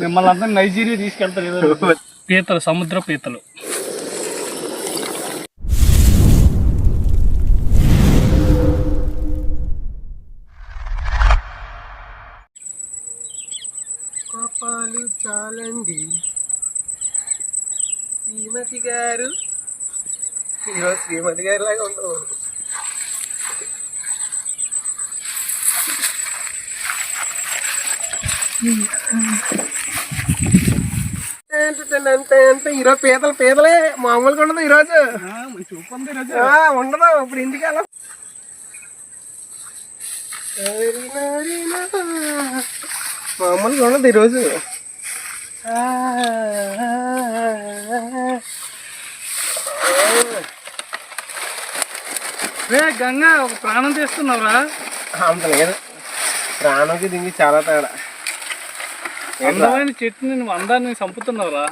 మిమ్మల్ని అందరూ నైజీరియా తీసుకెళ్తారు ఏదో పీతలు సముద్ర పీతలు. కోపాలు చాలండి. శ్రీమతి గారు. ఈరోజు శ్రీమతి గారి లాగా ఉండవు. అంటే ఈరోజు పీతలు పీతలే మామూలుగా ఉండదు ఈరోజు. చూపు ఉంది ఈరోజు. ఆ, ఉండదు ఇప్పుడు ఇంటికి వెళ్ళం. మామూలుగా ఉండదు ఈరోజు. రే గంగా ఒక ప్రాణం తీస్తున్నావురా. అంత లేదు. ప్రాణంకి దీనికి చాలా తేడా. అందమైన చెట్టుని నువ్వు అందాన్ని చంపుతున్నావురా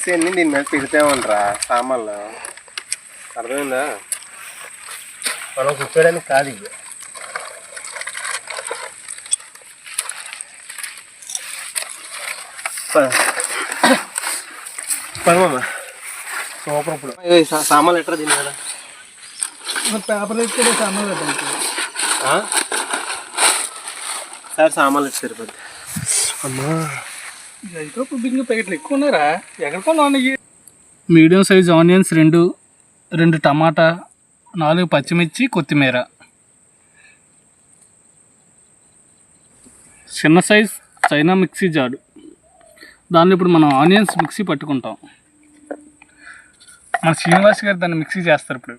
చేసి అన్ని దీని మీద పెడతామంటారా సామాన్లు. అర్థమైందా? మనం కూర్చోడానికి కాదు ఇది పదమ్మ సూపర్ ఇప్పుడు. సామాన్లు ఎట్లా దీని మీద? పేపర్ ఎత్తుడే సామాన్లు? సార్ సామాన్లు ఎట్టు సరిపోద్ది అమ్మా. అయితే బింగు ప్యాకెట్లు ఎక్కువ ఉన్నారా ఎక్కడ మీడియం సైజ్ ఆనియన్స్ రెండు రెండు టమాటా నాలుగు పచ్చిమిర్చి కొత్తిమీర. చిన్న సైజ్ చైనా మిక్సీ జాడు. దానిలో ఇప్పుడు మనం ఆనియన్స్ మిక్సీ పట్టుకుంటాం. మన శ్రీనివాస్ గారు దాన్ని మిక్సీ చేస్తారు ఇప్పుడు.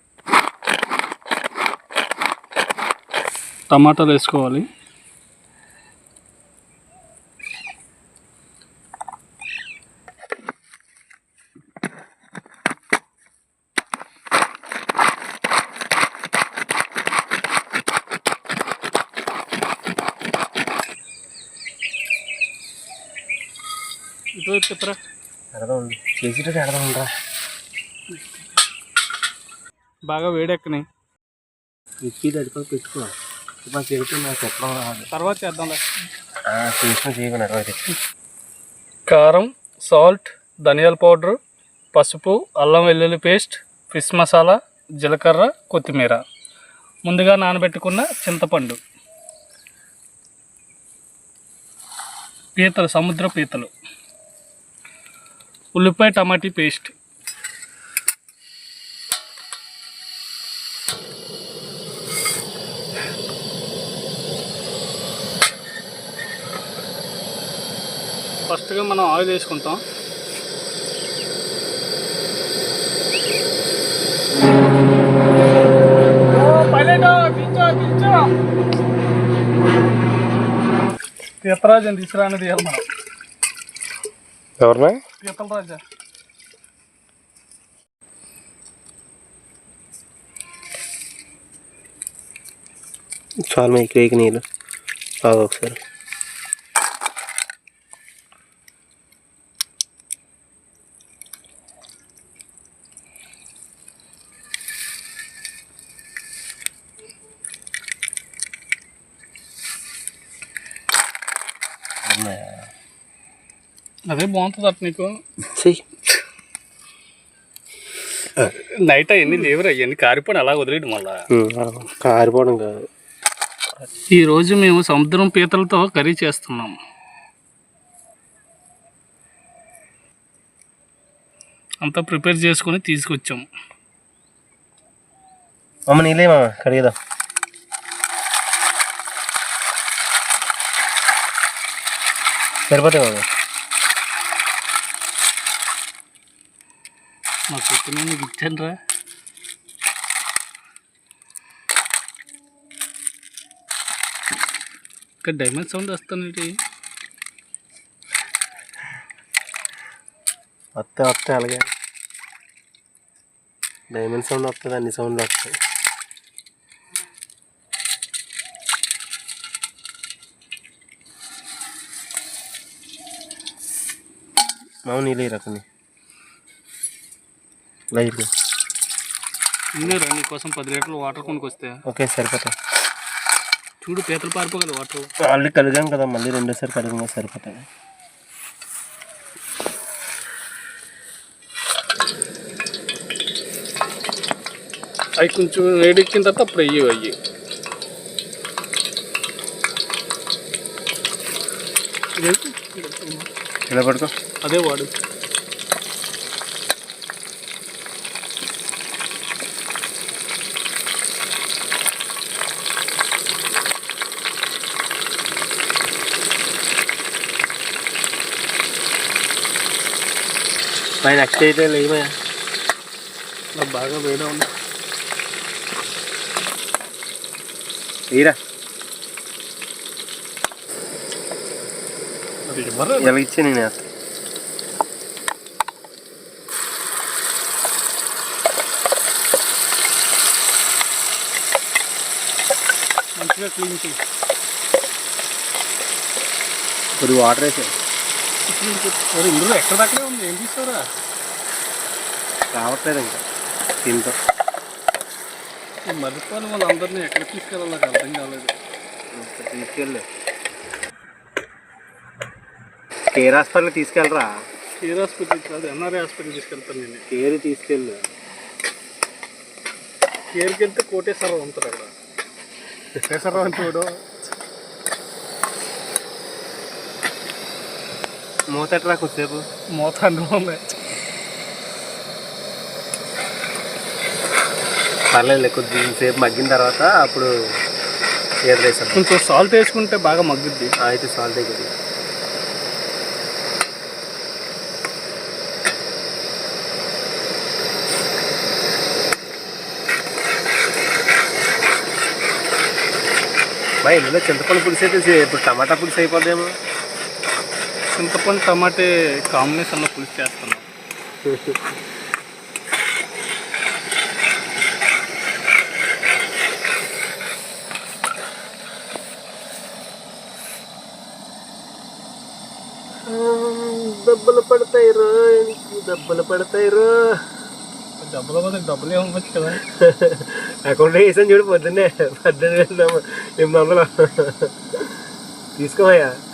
టమాటాలు వేసుకోవాలి. ఇటు చెప్పరా. చేసేటట్టు అర్థం ఉండరా బాగా వేడెక్కని మిక్సీ తడిపి పెట్టుకో. ఇప్పుడు చేసి నాకు చెప్పడం రాదు. తర్వాత చేద్దాంలే. చేసిన చేయకుండా కారం సాల్ట్ ధనియాల పౌడర్ పసుపు అల్లం వెల్లుల్లి పేస్ట్ ఫిష్ మసాలా జీలకర్ర కొత్తిమీర. ముందుగా నానబెట్టుకున్న చింతపండు. పీతలు సముద్ర పీతలు ఉల్లిపాయ టమాటీ పేస్ట్. ఫస్ట్గా మనం ఆయిల్ వేసుకుంటాం. పీతరాజు తీసుకురాని తీయాలి మనం. ఎవరినా? పీతల రాజా చాలు మీకు వేగి నీళ్ళు బాగా ఒకసారి అదే బాగుంటుంది అట్ నీకు నైట్ అవన్నీ లేవురా అవన్నీ కారిపోయి అలా వదిలేడు మళ్ళా. కారిపోవడం కాదు. ఈరోజు మేము సముద్రం పీతలతో కర్రీ చేస్తున్నాం. అంతా ప్రిపేర్ చేసుకొని తీసుకొచ్చాం. అమ్మ నీళ్ళే మామ కడిగేదా సరిపోతాయి మామ. మా కొత్త నీకు ఇచ్చాను రా ఇక్కడ డైమండ్ సౌండ్ వస్తానండి వస్తే వస్తే అలాగే. డైమండ్ సౌండ్ వస్తుంది అన్ని సౌండ్లు వస్తాయి. మామూలు ఇలా రకని లైట్ ఇన్నీరా నీకోసం పది లీటర్లు వాటర్ కొనుక్కొస్తే. ఓకే సరిపోతాయి చూడు పీతలు పారిపోగలవు వాటర్. ఆల్రెడీ కడిగాం కదా మళ్ళీ రెండోసారి కడగంగా సరిపోతాయి. అవి కొంచెం వేడెక్కిన తర్వాత అప్పుడు అయ్యి అయ్యి? ఇలా పడుకో అదే వాడు. పైన నెక్స్ట్ అయితే లేమయ్యా నాకు బాగా వేడే ఉంది ఈరా అది ఇవ్వరు ఇలా ఇచ్చే నేను వేస్తా మంచిగా క్లీన్ చేయి కొద్ది వాటర్ వేసే ఇందులో ఎక్కడ దక్కడే ఉంది? ఏం తీసుకోరా రావట్లేదు ఇంకా. దీంతో ఈ మర్రిపాలు వాళ్ళందరినీ ఎక్కడ తీసుకెళ్ళాలి నాకు అర్థం కాలేదు. తీసుకెళ్ళి. కేర్ హాస్పిటల్ తీసుకెళ్ళరా? కేర్ హాస్పిటల్ కాదు ఎన్ఆర్ఐ హాస్పిటల్ తీసుకెళ్తాను నేను. కేర్ తీసుకెళ్ళు. కేర్కి వెళ్తే కోటేశ్వరరావు ఉంటారు అక్కడ. కోటేశ్వరరావు అని మూతట్రా కొద్దిసేపు మోత ఉంది పర్లేదు కొద్దిసేపు మగ్గిన తర్వాత అప్పుడు వేసాను కొంచెం సాల్ట్ వేసుకుంటే బాగా మగ్గుద్ది. అయితే సాల్ట్ కొద్ది బా ఇందులో చింతపండు పులుసు అయితే ఇప్పుడు టమాటా పులుసు అయిపోద్దేమో. చింతపండు టమాటే కాంబినేషన్లో పులుసు చేస్తున్నాం. దెబ్బలు పడతాయి రో దెబ్బలు పడతాయి రో? డబ్బుల బదులు డబ్బులు ఏమవ్వచ్చు కదా? అకౌంట్లో వేసాను చూడు పొద్దున్నే పద్దెనిమిది ఎనిమిది వందలు. పండుగ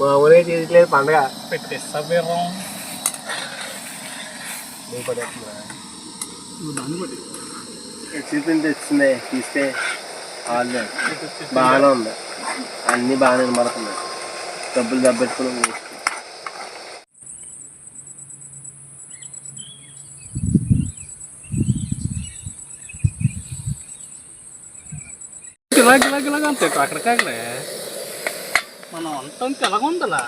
మామూలుగా చేయట్లేదు పండగ పెట్టేస్తా బీరం నువ్వు పడేస్తున్నా నువ్వు దాన్ని బట్టి చూపించి తెచ్చింది తీస్తే వాళ్ళు బాగానే ఉంది అన్నీ బాగానే వినబడుతున్నాయి డబ్బులు దెబ్బెట్టుకుని వేసుకో. ఇలాగ ఇలాగ ఇలాగ అంతే అక్కడికక్కడే మనం వంట అంతే ఎలాగ ఉండాలా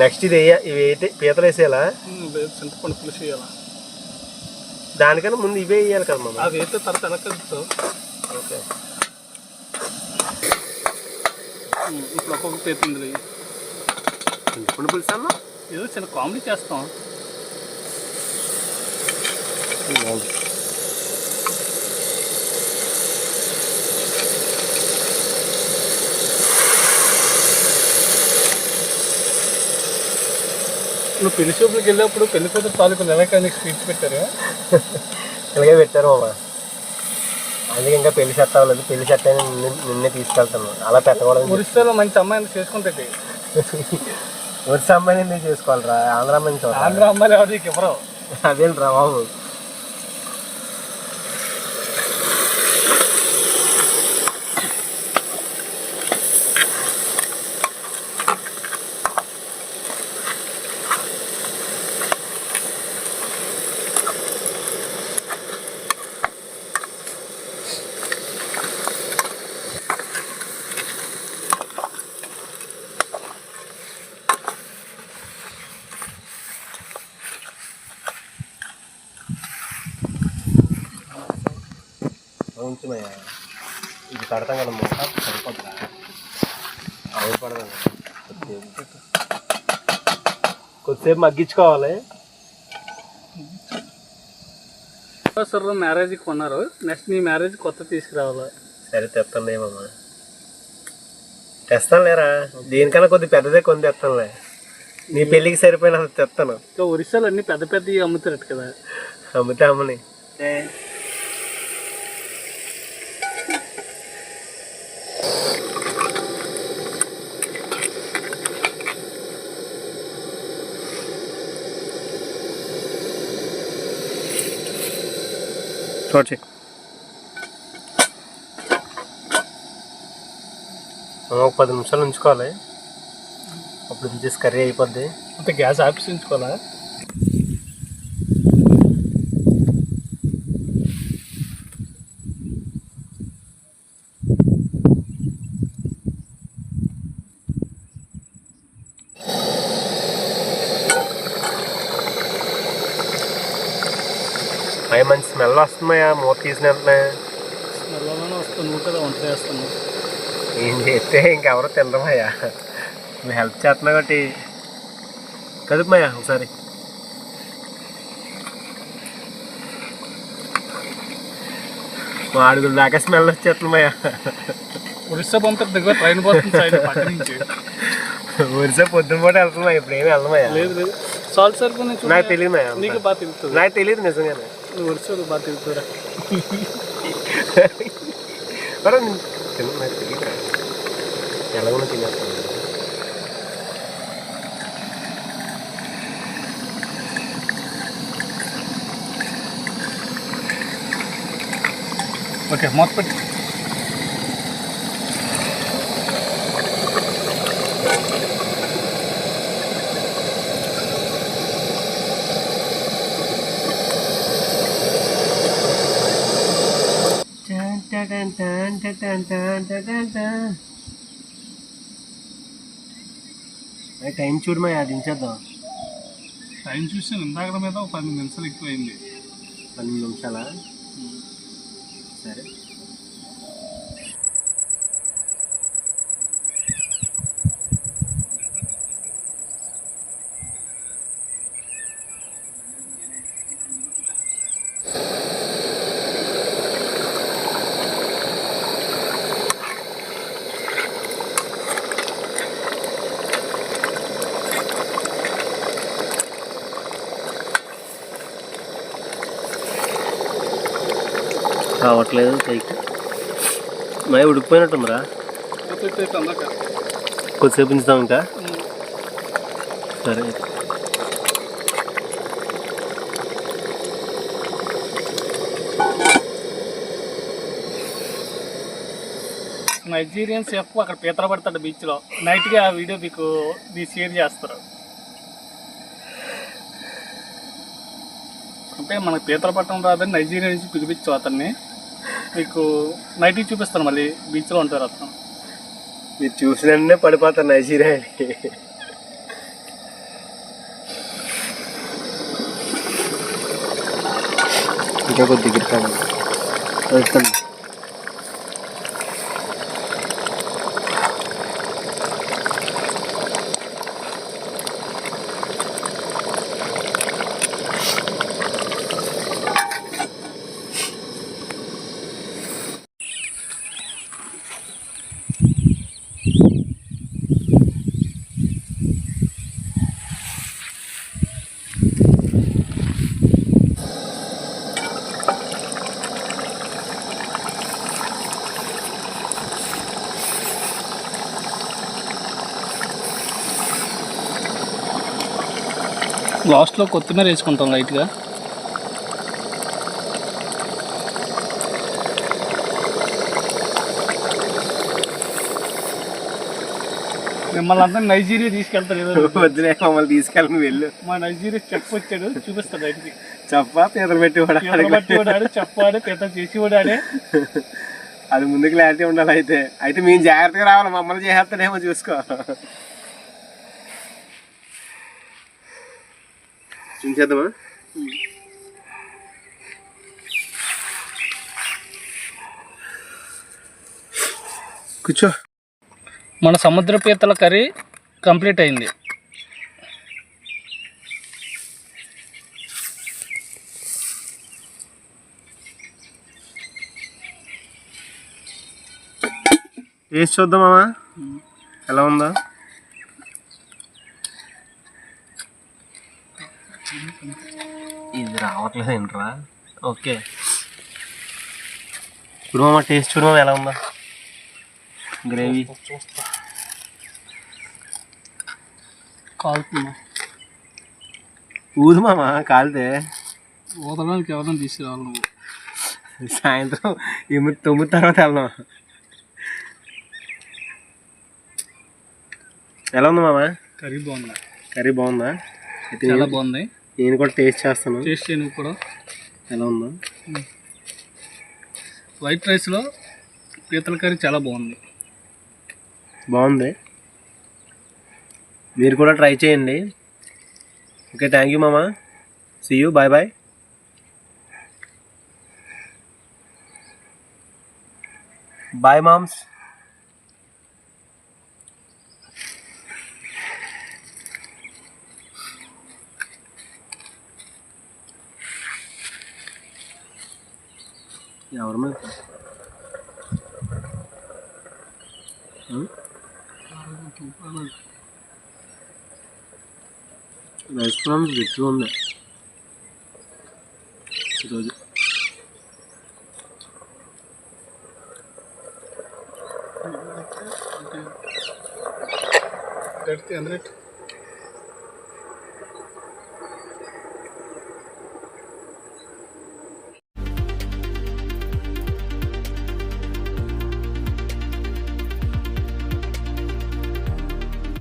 నెక్స్ట్ ఇది వేయ ఇవి అయితే పీతలు వేసేయాలా? లేదు చింతపండు పులుసు వేయాలా. దానికన్నా ముందు ఇవే వేయాలి కదా మమ్మ అది అయితే తర్వాత కలుపుతావు ఓకే. ఇప్పుడు ఒక్కొక్క పేతుంది చింతపండు పులుసు అన్న? ఏదో చిన్న కామెడీ చేస్తాం. నువ్వు పెళ్ళి చూపులకు వెళ్ళినప్పుడు పెళ్ళి కూతురు తాలూకు ఎలా కానీ స్వీట్స్ పెట్టారు. ఇలాగే పెట్టారు మామ. అందుకే ఇంకా పెళ్ళి సెట్ అవ్వలేదు పెళ్ళి సెట్ అయిన నిన్నే తీసుకెళ్తాను అలా పెట్టకూడదు. ఒరిస్సాలో మంచి అమ్మాయిని చేసుకుంటే వచ్చి అమ్మాయిని ఎందుకు చేసుకోవాలిరా? ఆంధ్ర అమ్మాయిని ఆంధ్ర అమ్మాయిలు ఎవరు నీకు ఇవ్వరు? అదేంట్రా బాబు కొంచెమయ్యా ఇది పెడతాం కదా మూత సరిపోతుందా అవి పడదాం కొద్దిసేపు మగ్గించుకోవాలి. సార్ మ్యారేజ్కి కొన్నారు. నెక్స్ట్ మీ మ్యారేజ్ కొత్త తీసుకురావాలా. సరే తెస్తాను ఏమమ్మా తెస్తాను లేరా దీనికన్నా కొద్ది పెద్దదే కొని తెస్తానులే నీ పెళ్ళికి సరిపోయిన తెస్తాను ఇంకా ఒరిస్సాలో అన్ని పెద్ద పెద్దవి అమ్ముతారట కదా. అమ్మితే అమ్మని చూడచి ఒక పది నిమిషాలు ఉంచుకోవాలి. అప్పుడు ఉంచేసి కర్రీ అయిపోద్ది. అంటే గ్యాస్ ఆఫీస్ ఉంచుకోవాలా? అవి మంచి స్మెల్ వస్తున్నాయా తీసిన వెంటనే స్మెల్లోనే వస్తాను నువ్వు కదా వంట చేస్తాను ఏం చేస్తే ఇంకెవరో తినరమయ్యా నువ్వు హెల్ప్ చేస్తున్నావు కాబట్టి. కదుపుమయ్యా ఒకసారి. మా అడుగులు దాకా స్మెల్ వచ్చేస్తుందమ్మయ్యా ఒరిస్సా పంపితే దగ్గర ట్రైన్ పోతుంది సైడ్ పక్క నుంచి. వరిసే పొద్దున పూట వెళ్తున్నాయి ఇప్పుడు ఏమి వెళ్ళమయ్యా లేదు లేదు. సాల్ట్ నుంచి నాకు తెలియదు నాకు తెలియదు నిజంగానే. నువ్వు ఒరిస్సాలో బాగా తెలుస్తుందా మరి నేను తిన నాకు తెలియదు ఎలాగో తినేస్తాను ఓకే మొత్తం పెట్టి టైం చూడు మా దించేద్దాం. టైం చూసి ఇందాక మీద ఒక పది నిమిషాలు ఎక్కువైంది. పన్నెండు నిమిషాలా? సరే. రావట్లేదు పైకి. మై ఉడికిపోయినట్టుందిరా. కొద్దిసేపు ఉంచుతాం ఇంకా? సరే. నైజీరియన్ ఎక్కువ అక్కడ పీతర పడతాడు బీచ్లో. నైట్గా ఆ వీడియో మీకు మీ షేర్ చేస్తారు. అంటే మనకు పీతల పట్టడం రాదని నైజీరియా నుంచి పిలిపించు అతన్ని. మీకు నైట్కి చూపిస్తాను మళ్ళీ బీచ్లో ఉంటారు అతను. మీరు చూసినన్నే పడిపోతారు నైజీరియా. అని ఇంకా కొద్ది లాస్ట్లో కొత్తిమీర వేసుకుంటాం లైట్గా. మిమ్మల్ని అందరూ నైజీరియా తీసుకెళ్తారు. వద్దులే మమ్మల్ని తీసుకెళ్ళి నువ్వు వెళ్ళు. మా నైజీరియా చెఫ్ వచ్చాడు చూపిస్తాడు బయటికి చెప్పా పీతలు పెట్టి కూడా చెప్పాడు పీత చేసి వాడాడే అది ముందు క్లారిటీ ఉండాలి అయితే. అయితే మేము జాగ్రత్తగా రావాలి మమ్మల్ని చేస్తాడేమో చూసుకో. చూసేద్దామా? కూర్చో. మన సముద్ర పీతల కర్రీ కంప్లీట్ అయింది. వేసి చూద్దాం మామా. ఎలా ఉందా? ఏంట్రా ఓకే. ఇప్పుడు మామ టేస్ట్ చూడు మామ ఎలా ఉందా. గ్రేవీ. చూస్తా కాలుతున్నా ఊదు మామ కాలితే. ఊదడానికి ఎవరైనా తీసుకురావాలి నువ్వు? సాయంత్రం ఎనిమిది తొమ్మిది తర్వాత వెళ్దాం ఎలా ఉంది మామ? కర్రీ బాగుంది? కర్రీ బాగుందా? చాలా బాగుంది. నేను కూడా టేస్ట్ చేస్తాను. టేస్ట్ చేయి నువ్వు కూడా. ఎలా ఉందా? వైట్ రైస్లో పీతల కర్రీ చాలా బాగుంది. బాగుంది. మీరు కూడా ట్రై చేయండి. ఓకే థ్యాంక్ యూ మామా. See you bye bye bye moms ఎవరి మీద రైస్ ప్రాన్స్ గట్టిగా ఉంది ఈరోజు పెడితే అందరూ